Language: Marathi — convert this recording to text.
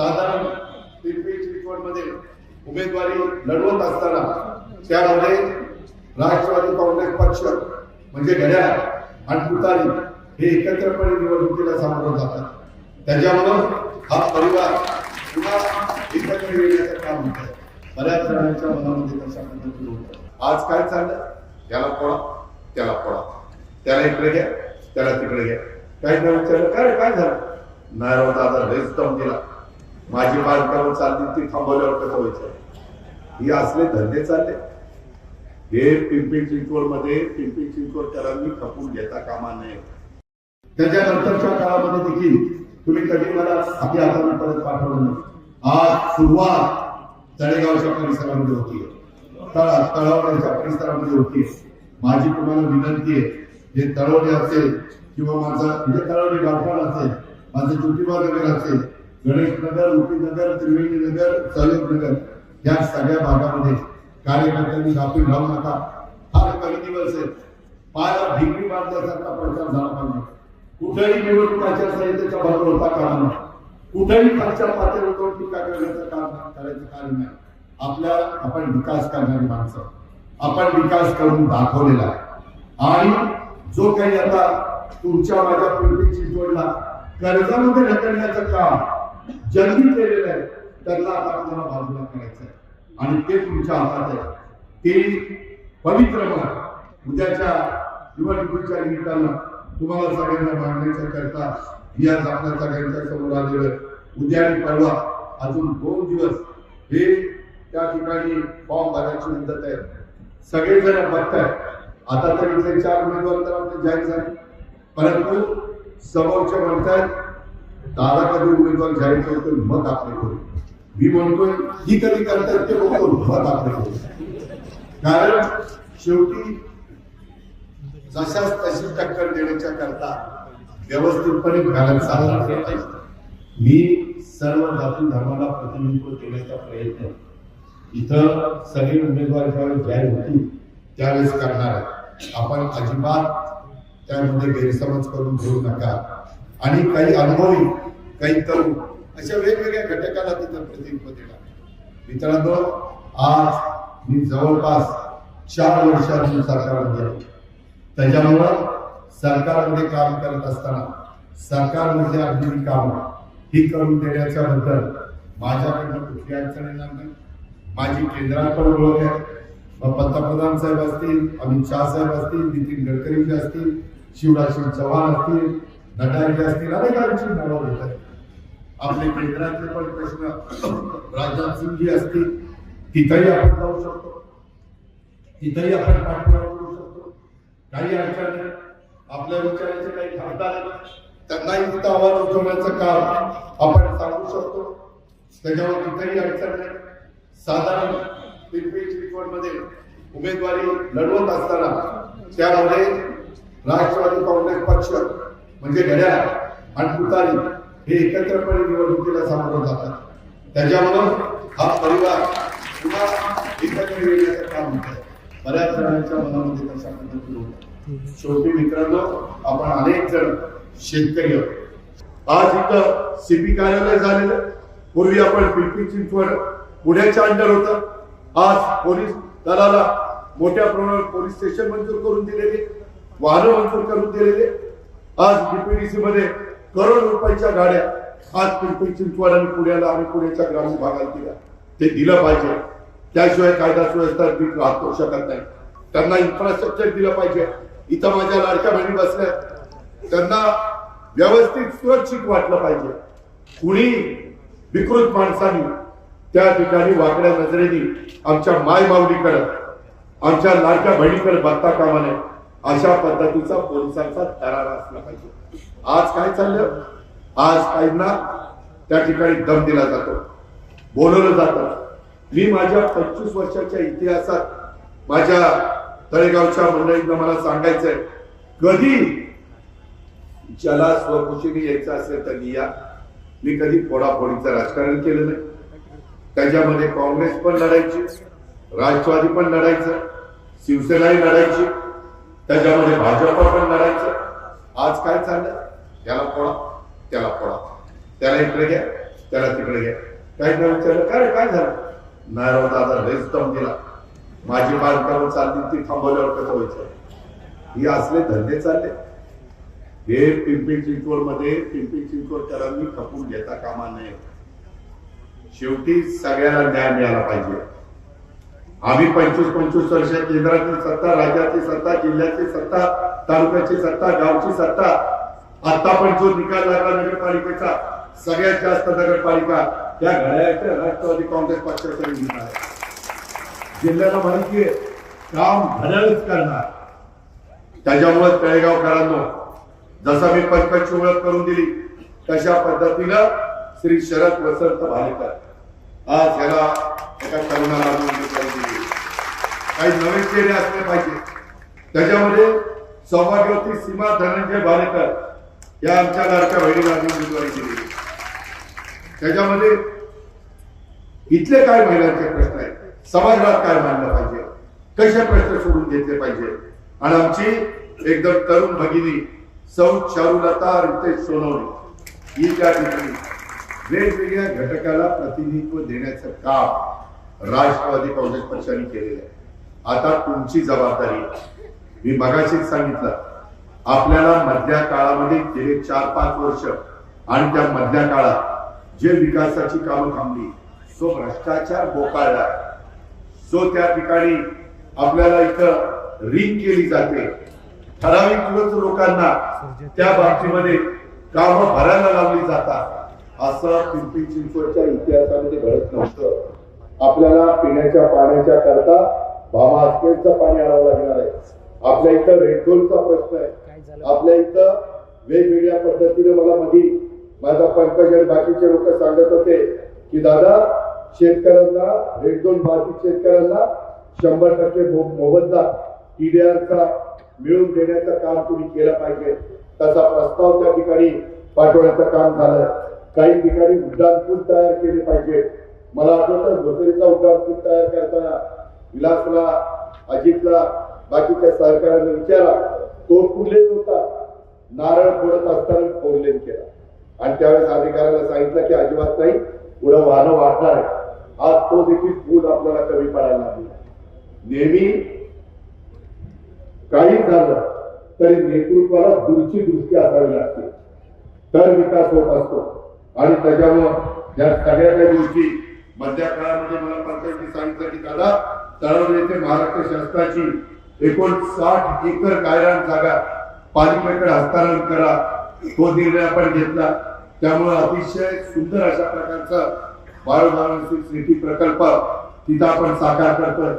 साधारण पिंपरी मध्ये उमेदवारी लढवत असताना त्यामध्ये राष्ट्रवादी काँग्रेस पक्ष म्हणजे घड्याळ आणि तुतारी हे एकत्रपणे निवडणुकीला सामोरं जातात. त्याच्यामुळं हा परिवार पुन्हा एकत्र येण्याचं काम होत आहे. बऱ्याच जणांच्या मनामध्ये तशा पद्धतीने होत आज काय चाललं याला पळा त्याला पळा. त्याला इकडे घ्या त्याला तिकडे घ्या. काही जण विचारलं काय काय झालं? नाही दादा लयच दम दिला. माझी बांधकामं चालली ती थांबवल्यावर कसं व्हायचं? हे असले धंदे चालले. हे पिंपरी चिंचवडमध्ये पिंपरी चिंचवडकरांनी खपून घेता कामा नये. त्याच्यानंतरच्या काळामध्ये देखील तुम्ही कधी मला आपल्या हाताने परत पाठवलं नाही. आज सुरुवात तळेगावच्या परिसरामध्ये होती. तळा तळावड्याच्या परिसरामध्ये होती. माझी तुम्हाला विनंती आहे जे तळवडे असेल किंवा माझं म्हणजे तळवडे गावठाण असेल माझं ज्योतिबा नगर असेल गणेश नगर नगर त्रिवेणी नगर सलेब नगर या सगळ्या भागामध्ये कार्यकर्त्यांनी गाफील राहू नका फार काही दिवस आहे पायाला भिंगरी बांधल्यासारखा प्रचार झाला पाहिजे. कुठेही निवडणूक आचारसंहितेचा भंग होता कारण कुठेही खालच्या पातळीवर टीका करण्याचं काम करायचं कारण नाही. आपल्या आपण विकास करणारी माणसं. आपण विकास करून दाखवलेला आहे. आणि जो काही आता तुमच्या माझ्या पिंपरी जोडला कर्जामध्ये ढकलण्याचं काम ज्यांनी केलेलं आहे त्यांना आता आपल्याला बाजूला करायचं आहे. आणि ते तुमच्या हातात आहे. ते पवित्र मन उद्याच्या निवडणुकीच्या निमित्तानं तुम्हाला सगळ्यांना मागण्याच्या करता मी आज आपल्या सगळ्यांच्या समोर आलेलं उद्या आणि परवा अजून दोन दिवस हे त्या ठिकाणी फॉर्म भरायची मुदत आहे. सगळेजण बघताय आता तरी चार उमेदवार तर आपले जाहीर झाले. परंतु समोरचे म्हणतायत दादा कधी उमेदवार जाहीर करतो मत आपले करू. मी म्हणतोय ही कधी करतात ते बघतो मत आपले करू. कारण शेवटी जशाच तशी टक्कर देण्याच्या करता व्यवस्थितपणे बॅलन्स साधला मी सर्व जाती धर्माला प्रतिनिधित्व देण्याचा प्रयत्न इथं सगळे उमेदवार ज्यावेळेस जाहीर होतील त्यावेळेस करणार आहे. आपण अजिबात त्यामध्ये गैरसमज करून घेऊ नका. आणि काही अनुभवी काही तरुण अशा वेगवेगळ्या घटकाला तिथं प्रतिनिधित्व देणार मित्रांनो आज मी जवळपास चार वर्षातून सरकारमध्ये आलो त्याच्यामुळं सरकारमध्ये काम करत असताना सरकारमध्ये अगदी काम ही करून देण्याच्या बद्दल माझ्याकडनं कुठली अडचण येणार नाही. माझी केंद्रात पण ओळख आहे. मग पंतप्रधान साहेब असतील अमित शाह साहेब असतील नितीन गडकरी असतील शिवराज सिंग चव्हाण असतील नड्डाजी असतील अनेकांची नावं घेत आहेत आपले केंद्रातले पण प्रश्न राजनाथ सिंगजी असतील तिथंही आपण जाऊ शकतो. तिथंही आपण पाठपुरावा करू शकतो. काही अडचण नाही. आपल्या विचारांचे काही खासदार त्यांनाही तिथं आव्हान उठवण्याचं काम आपण सांगू शकतो. त्याच्यावर तिथंही अडचण नाही. साधारण पिंपरी चिंचवडमध्ये उमेदवारी लढवत असताना त्यामध्ये राष्ट्रवादी काँग्रेस पक्ष म्हणजे घड्याळ आणि तुतारी हे एकत्रपणे निवडणुकीला सामोरं जातात. त्याच्यामुळं हा परिवार पुन्हा एकत्र येण्याचं काम होत आहे. बऱ्याच जणांच्या मनामध्ये तशा पद्धतीने होत. शेवटी मित्रांनो आपण अनेक जण शेतकरी आहोत. आज इथं सीपी कार्यालय झालेलं पूर्वी आपण पिंपरी चिंचवड पुण्याच्या अंडर होतं. आज पोलीस दलाला मोठ्या प्रमाणावर पोलीस स्टेशन मंजूर करून दिलेले वाहनं मंजूर करून दिलेले. आज डीपीडीसी मध्ये करोड रुपयाच्या गाड्या आज पिंपरी चिंचवड आणि पुण्याला आणि पुण्याच्या ग्रामीण भागात दिल्या ते दिलं पाहिजे. त्याशिवाय कायदा सुव्यवस्था नीट राहतो शकत नाही. त्यांना इन्फ्रास्ट्रक्चर दिलं पाहिजे. इथं माझ्या लाडक्या बहिणी बसल्या. त्यांना व्यवस्थित सुरक्षित वाटलं पाहिजे. कुणी विकृत माणसांनी त्या ठिकाणी वाकड्या नजरेने आमच्या माय माऊलीकडे आमच्या लाडक्या बहिणीकडे बघता कामा नये. अशा पद्धतीचा पोलिसांचा दरारा असला पाहिजे. आज काय चाललं? आज काहींना त्या ठिकाणी दम दिला जातो. बोलवलं जातं. मी माझ्या पंचवीस वर्षाच्या इतिहासात माझ्या तळेगावच्या मंडळींना मला सांगायचंय कधी ज्याला स्वखुशीने यायचं असेल तर लिया मी कधी फोडाफोडीचं राजकारण केलं नाही. त्याच्यामध्ये काँग्रेस पण लढायची राष्ट्रवादी पण लढायचं शिवसेनाही लढायची. त्याच्यामध्ये भाजप पण लढायचं. आज काय चाललं याला फोडा त्याला फोडा त्याला इकडे घ्या त्याला तिकडे घ्या. काही नाही विचारलं काय रे, काय झालं? नाही दादा लयच दम दिला. माझी बांधकाम चालली ती थांबवल्यावर कसं व्हायचं? ही असले धंदे चालले. हे पिंपरी चिंचवडमध्ये पिंपरी चिंचवडकरांनी खपून घेता कामा नये. शेवटी सगळ्याला न्याय मिळाला पाहिजे. आम्ही पंचवीस पंचवीस वर्ष केंद्रातील सत्ता राज्याची सत्ता जिल्ह्याची सत्ता तालुक्याची सत्ता गावची सत्ता आता पण जो निकाल लागला नगरपालिकेचा सगळ्यात जास्त नगरपालिका त्या घड्याळ्याच्या राष्ट्रवादी काँग्रेस पक्षाकडे निघणार आहे. जिल्ह्याला माहिती आहे काम घड्याळच करणार. त्याच्यामुळे तळेगावकरांनो जसा मी पंकजची ओळख करून दिली तशा पद्धतीनं श्री शरद वसंत भालेकर. आज ह्याला एका तरुणाला नवीन चेहरे असले पाहिजे. त्याच्यामध्ये सौभाग्यवती सीमा धनंजय भालेकर या आमच्या लाडक्या बहिणीला आम्ही उमेदवारी दिली त्याच्यामध्ये इथले काय महिलांचे प्रश्न आहेत? समाजात काय मांडलं पाहिजे? कसे प्रश्न सोडून घेतले पाहिजे? आणि आमची एकदम तरुण भगिनी सौ चारुलता रितेश सोनवणे ही त्या ठिकाणी वेगवेगळ्या घटकाला प्रतिनिधित्व देण्याचं काम राष्ट्रवादी काँग्रेस पक्षाने केलेलं आहे. आता तुमची जबाबदारी. मी मगाशीच सांगितलं आपल्याला मधल्या काळामध्ये गेले चार पाच वर्ष आणि त्या मधल्या काळात जे विकासाची कामं थांबली तो भ्रष्टाचार बोकाळला. सो त्या ठिकाणी आपल्याला इथं रिंग केली जाते. ठराविक लोकांना त्या बाबतीमध्ये काम भरायला लावली जातात. असं पिंपरी चिंचवडच्या इतिहासामध्ये घडत नव्हतं. आपल्याला पिण्याच्या पाण्याच्या करता भामा आसपेडचं पाणी आणावं लागणार आहे. आपल्या इथं रेडझोनचा प्रश्न आहे. आपल्या इथं वेगवेगळ्या पद्धतीने मला मधी माझा पंकज आणि बाकीचे लोक सांगत होते की दादा शेतकऱ्यांना रेड झोन बाधित शेतकऱ्यांना शंभर टक्के मोबदला टीडीआरचा मिळवून देण्याचं काम तुम्ही केलं पाहिजे. त्याचा प्रस्ताव त्या ठिकाणी पाठवण्याचं काम झालंय. काही ठिकाणी उड्डाणपूल तयार केले पाहिजे मला आठवतं भोसरीचा उड्डाणपूल तयार करताना विलासला अजितला बाकीच्या सहकार्याने विचारा. तो फुले होता. नारळ फोडत असताना फोनलेन केला. आणि त्यावेळेस अधिकाऱ्याला सांगितलं की अजिबात नाही पुढं वाहनं वाढणार आहे आज तो देखील पूल आपल्याला कमी पडायला लागला. नेहमी काही झालं तरी नेतृत्वाला दूरची दृष्टी असावी लागते. तर विकास होत असतो. आणि त्याच्यामुळं या सगळ्याच्या दिवशी मधल्या काळामध्ये मला पंचायती सांगितलं की दादा तळवण येथे महाराष्ट्र शासनाची एकूण साठ एकर गायरान जागा पालिकेकडे हस्तांतरण करा. तो निर्णय आपण घेतला. त्यामुळे अतिशय सुंदर अशा प्रकारचा बाळूमानसिक सिटी प्रकल्प तिथं आपण साकार करतोय.